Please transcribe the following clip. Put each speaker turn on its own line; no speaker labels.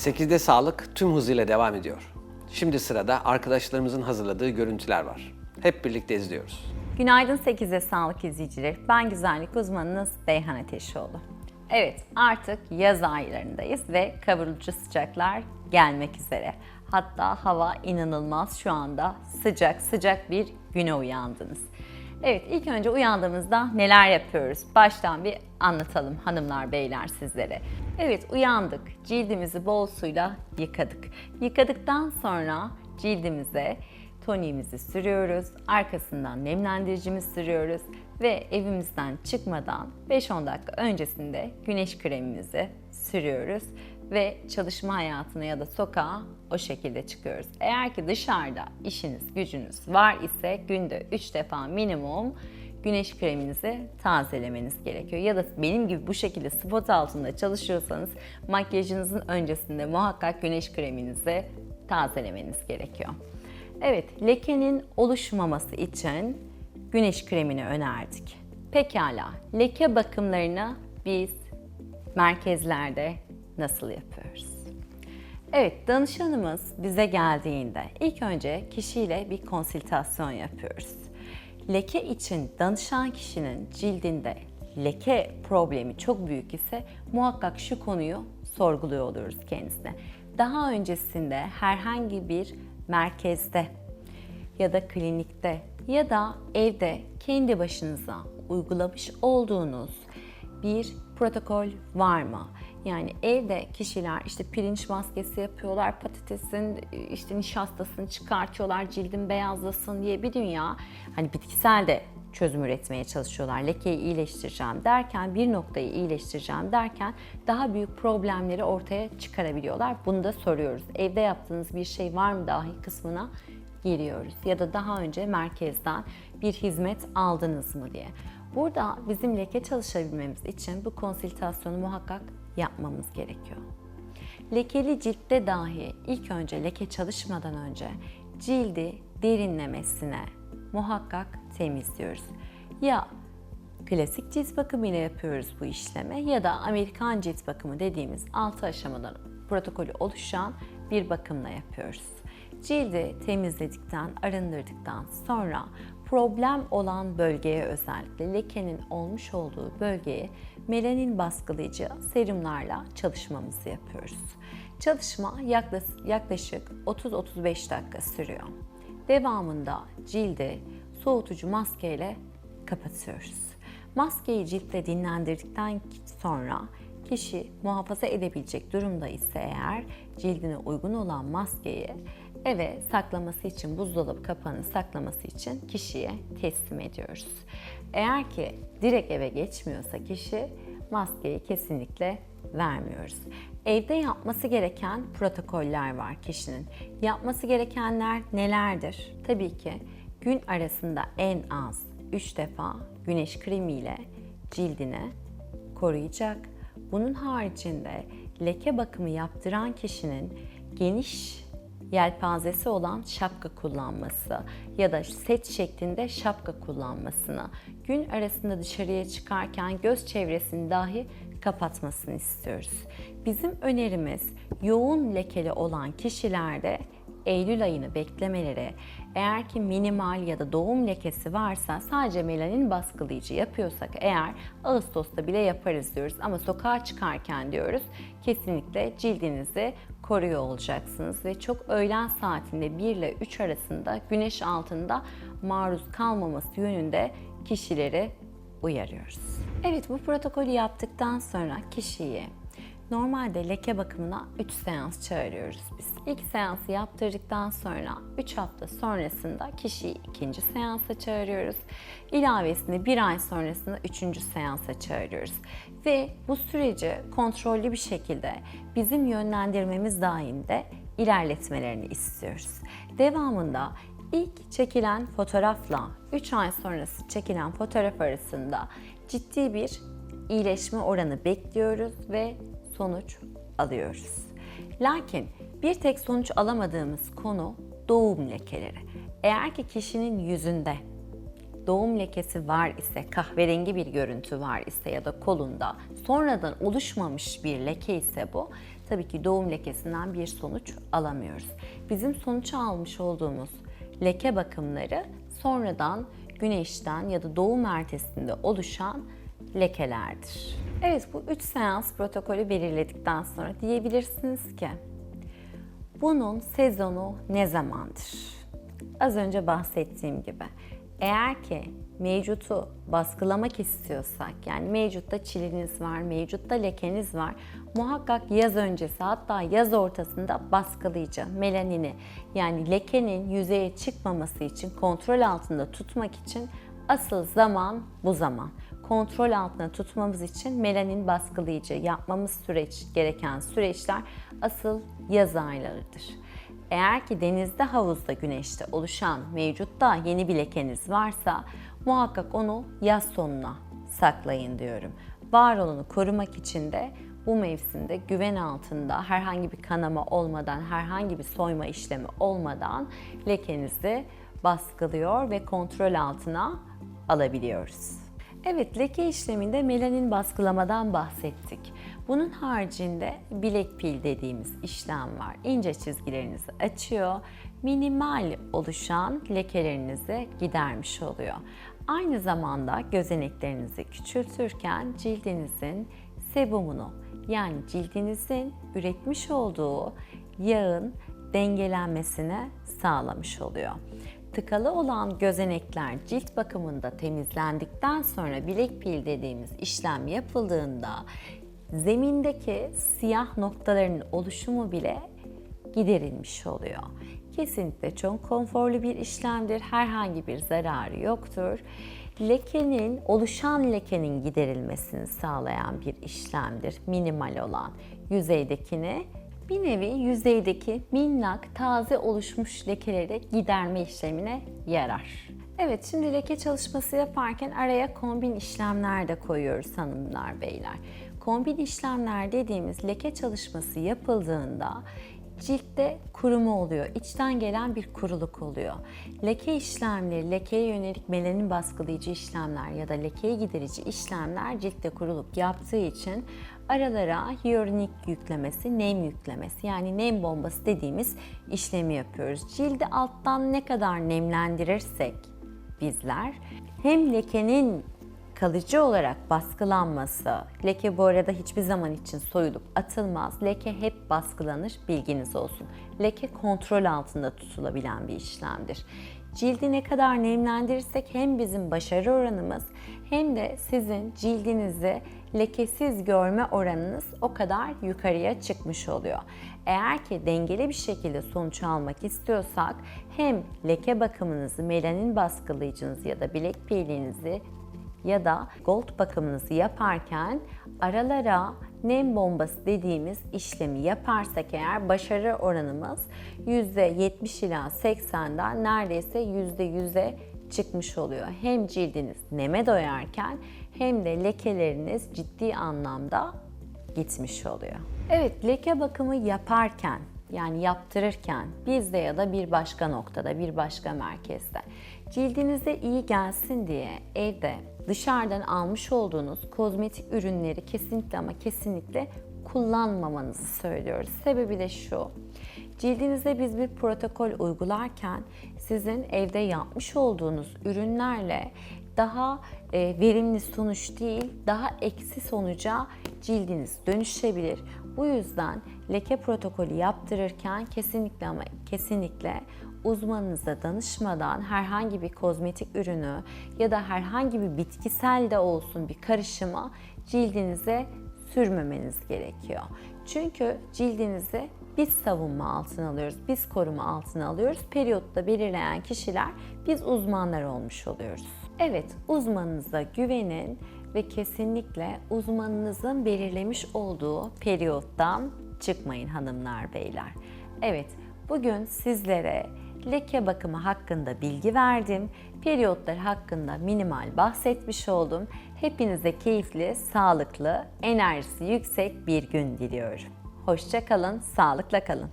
8'de sağlık tüm hızıyla devam ediyor. Şimdi sırada arkadaşlarımızın hazırladığı görüntüler var. Hep birlikte izliyoruz.
Günaydın 8'e sağlık izleyicileri. Ben güzellik uzmanınız Beyhan Ateşoğlu. Evet artık yaz aylarındayız ve kavurucu sıcaklar gelmek üzere. Hatta hava inanılmaz şu anda sıcak sıcak bir güne uyandınız. Evet ilk önce uyandığımızda neler yapıyoruz? Baştan bir anlatalım hanımlar beyler sizlere. Evet uyandık cildimizi bol suyla yıkadık. Yıkadıktan sonra cildimize toniğimizi sürüyoruz. Arkasından nemlendiricimizi sürüyoruz ve evimizden çıkmadan 5-10 dakika öncesinde güneş kremimizi sürüyoruz ve çalışma hayatına ya da sokağa o şekilde çıkıyoruz. Eğer ki dışarıda işiniz, gücünüz var ise günde 3 defa minimum güneş kreminizi tazelemeniz gerekiyor. Ya da benim gibi bu şekilde spot altında çalışıyorsanız makyajınızın öncesinde muhakkak güneş kreminizi tazelemeniz gerekiyor. Evet, lekenin oluşmaması için güneş kremini önerdik. Pekala, leke bakımlarını biz merkezlerde nasıl yapıyoruz? Evet, danışanımız bize geldiğinde ilk önce kişiyle bir konsültasyon yapıyoruz. Leke için danışan kişinin cildinde leke problemi çok büyük ise muhakkak şu konuyu sorguluyor oluruz kendisine. Daha öncesinde herhangi bir merkezde ya da klinikte ya da evde kendi başınıza uygulamış olduğunuz bir protokol var mı? Yani evde kişiler işte pirinç maskesi yapıyorlar, patatesin işte nişastasını çıkartıyorlar, cildin beyazlasın diye bir dünya hani bitkisel de çözüm üretmeye çalışıyorlar. Lekeyi iyileştireceğim derken, bir noktayı iyileştireceğim derken daha büyük problemleri ortaya çıkarabiliyorlar. Bunu da soruyoruz. Evde yaptığınız bir şey var mı dahi kısmına giriyoruz. Ya da daha önce merkezden bir hizmet aldınız mı diye. Burada bizim leke çalışabilmemiz için bu konsültasyonu muhakkak yapmamız gerekiyor. Lekeli ciltte dahi ilk önce leke çalışmadan önce cildi derinlemesine muhakkak temizliyoruz. Ya klasik cilt bakımı ile yapıyoruz bu işleme ya da Amerikan cilt bakımı dediğimiz 6 aşamadan protokolü oluşan bir bakımla yapıyoruz. Cildi temizledikten, arındırdıktan sonra problem olan bölgeye özellikle lekenin olmuş olduğu bölgeye melanin baskılayıcı serumlarla çalışmamızı yapıyoruz. Çalışma yaklaşık 30-35 dakika sürüyor. Devamında cildi soğutucu maskeyle kapatıyoruz. Maskeyi ciltte dinlendirdikten sonra kişi muhafaza edebilecek durumda ise eğer cildine uygun olan maskeyi eve saklaması için buzdolabı kapağını saklaması için kişiye teslim ediyoruz. Eğer ki direkt eve geçmiyorsa kişi maskeyi kesinlikle vermiyoruz. Evde yapması gereken protokoller var kişinin. Yapması gerekenler nelerdir? Tabii ki gün arasında en az 3 defa güneş kremiyle cildini koruyacak. Bunun haricinde leke bakımı yaptıran kişinin geniş yelpazesi olan şapka kullanması ya da set şeklinde şapka kullanmasını, gün arasında dışarıya çıkarken göz çevresini dahi kapatmasını istiyoruz. Bizim önerimiz yoğun lekeli olan kişilerde Eylül ayını beklemeleri, eğer ki minimal ya da doğum lekesi varsa sadece melanin baskılayıcı yapıyorsak eğer Ağustos'ta bile yaparız diyoruz ama sokağa çıkarken diyoruz kesinlikle cildinizi koruyor olacaksınız ve çok öğlen saatinde 1 ile 3 arasında güneş altında maruz kalmaması yönünde kişileri uyarıyoruz. Evet bu protokolü yaptıktan sonra kişiyi Normalde leke bakımına 3 seans çağırıyoruz biz. İlk seansı yaptırdıktan sonra 3 hafta sonrasında kişiyi ikinci seansa çağırıyoruz. İlavesinde bir ay sonrasında üçüncü seansa çağırıyoruz. Ve bu süreci kontrollü bir şekilde bizim yönlendirmemiz dahilinde ilerletmelerini istiyoruz. Devamında ilk çekilen fotoğrafla 3 ay sonrası çekilen fotoğraf arasında ciddi bir iyileşme oranı bekliyoruz ve sonuç alıyoruz. Lakin bir tek sonuç alamadığımız konu doğum lekeleri. Eğer ki kişinin yüzünde doğum lekesi var ise, kahverengi bir görüntü var ise ya da kolunda sonradan oluşmamış bir leke ise bu, tabii ki doğum lekesinden bir sonuç alamıyoruz. Bizim sonuç almış olduğumuz leke bakımları sonradan güneşten ya da doğum ertesinde oluşan lekelerdir. Evet bu 3 seans protokolü belirledikten sonra diyebilirsiniz ki bunun sezonu ne zamandır? Az önce bahsettiğim gibi eğer ki mevcutu baskılamak istiyorsak yani mevcutta çiliniz var, mevcutta lekeniz var muhakkak yaz öncesi hatta yaz ortasında baskılayıcı melanini yani lekenin yüzeye çıkmaması için kontrol altında tutmak için asıl zaman bu zaman. Kontrol altında tutmamız için melanin baskılayıcı yapmamız süreç gereken süreçler asıl yaz aylarıdır. Eğer ki denizde, havuzda, güneşte oluşan mevcutta yeni bir lekeniz varsa muhakkak onu yaz sonuna saklayın diyorum. Var olanı korumak için de bu mevsimde güven altında herhangi bir kanama olmadan, herhangi bir soyma işlemi olmadan lekenizi baskılıyor ve kontrol altına alabiliyoruz. Evet, leke işleminde melanin baskılamadan bahsettik. Bunun haricinde bilek pil dediğimiz işlem var. İnce çizgilerinizi açıyor, minimal oluşan lekelerinizi gidermiş oluyor. Aynı zamanda gözeneklerinizi küçültürken cildinizin sebumunu yani cildinizin üretmiş olduğu yağın dengelenmesini sağlamış oluyor. Tıkalı olan gözenekler cilt bakımında temizlendikten sonra bilek pil dediğimiz işlem yapıldığında zemindeki siyah noktaların oluşumu bile giderilmiş oluyor. Kesinlikle çok konforlu bir işlemdir. Herhangi bir zararı yoktur. Lekenin, oluşan lekenin giderilmesini sağlayan bir işlemdir. Minimal olan yüzeydekini bir nevi yüzeydeki minnak, taze oluşmuş lekeleri giderme işlemine yarar. Evet, şimdi leke çalışması yaparken araya kombin işlemler de koyuyoruz hanımlar, beyler. Kombin işlemler dediğimiz leke çalışması yapıldığında ciltte kuruma oluyor. İçten gelen bir kuruluk oluyor. Leke işlemleri, lekeye yönelik melanin baskılayıcı işlemler ya da lekeyi giderici işlemler ciltte kuruluk yaptığı için aralara hyaluronik yüklemesi, nem yüklemesi yani nem bombası dediğimiz işlemi yapıyoruz. Cildi alttan ne kadar nemlendirirsek bizler hem lekenin kalıcı olarak baskılanması, leke bu arada hiçbir zaman için soyulup atılmaz. Leke hep baskılanır, bilginiz olsun. Leke kontrol altında tutulabilen bir işlemdir. Cildi ne kadar nemlendirirsek hem bizim başarı oranımız hem de sizin cildinizi lekesiz görme oranınız o kadar yukarıya çıkmış oluyor. Eğer ki dengeli bir şekilde sonuç almak istiyorsak hem leke bakımınızı, melanin baskılayıcınızı ya da bilek peelinizi ya da gold bakımınızı yaparken aralara nem bombası dediğimiz işlemi yaparsak eğer başarı oranımız %70 ila 80'den neredeyse %100'e çıkmış oluyor. Hem cildiniz neme doyarken hem de lekeleriniz ciddi anlamda gitmiş oluyor. Evet, leke bakımı yaparken yani yaptırırken bizde ya da bir başka noktada, bir başka merkezde cildinize iyi gelsin diye evde dışarıdan almış olduğunuz kozmetik ürünleri kesinlikle ama kesinlikle kullanmamanızı söylüyoruz. Sebebi de şu. Cildinize biz bir protokol uygularken sizin evde yapmış olduğunuz ürünlerle daha e, verimli sonuç değil, daha eksi sonuca cildiniz dönüşebilir. Bu yüzden leke protokolü yaptırırken kesinlikle ama kesinlikle uzmanınıza danışmadan herhangi bir kozmetik ürünü ya da herhangi bir bitkisel de olsun bir karışıma cildinize sürmemeniz gerekiyor. Çünkü cildinizi biz savunma altına alıyoruz, biz koruma altına alıyoruz. Periyotta belirleyen kişiler biz uzmanlar olmuş oluyoruz. Evet, uzmanınıza güvenin ve kesinlikle uzmanınızın belirlemiş olduğu periyottan çıkmayın hanımlar beyler. Evet, bugün sizlere leke bakımı hakkında bilgi verdim. Periyotlar hakkında minimal bahsetmiş oldum. Hepinize keyifli, sağlıklı, enerjisi yüksek bir gün diliyorum. Hoşça kalın, sağlıkla kalın.